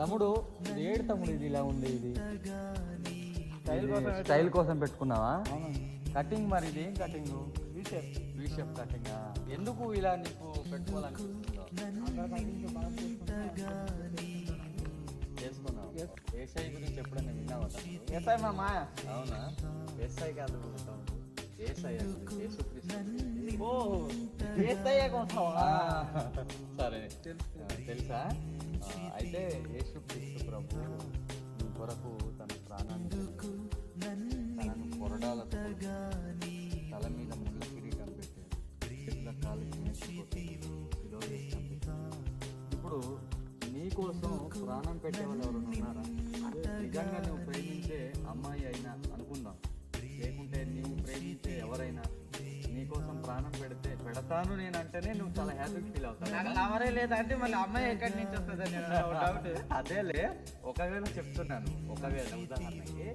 తమ్ముడు ఏడు తమ్ముడు ఇది ఇలా ఉంది ఇది. స్టైల్ కోసం పెట్టుకున్నావా? కటింగ్ మరి ఇది ఏం కటింగ్? వీషెఫ్ కటింగ్ ఎందుకు ఇలా నీకు పెట్టుకోవాలనిపిస్తుందో చేసుకున్నావు. ఏసఐ గురించి ఎప్పుడైనా విన్నావా? ఎస్ఐ మా మాయ. అవునా? కాదు ఏసఐ కొంటావా సరే. తెలుసా? అయితే ప్రభు నీ కొరకు తన ప్రాణాన్ని తనను కొరడాలతో తల మీద ముళ్ళ కిరీటం పెట్టి ఇప్పుడు నీ కోసం ప్రాణం పెట్టే వాళ్ళు ఎవరైనా ఉన్నారా? నిజంగా నువ్వు పెడితే నేను అంటేనే నువ్వు చాలా హ్యాపీ ఫీల్ నాకు అవుతావు లవరే లేదంటే మళ్ళీ అమ్మాయి ఎక్కడి నుంచి వస్తుంది డౌట్ అదేలే ఒకవేళ చెప్తున్నాను ఒకవేళ ఉదాహరణకి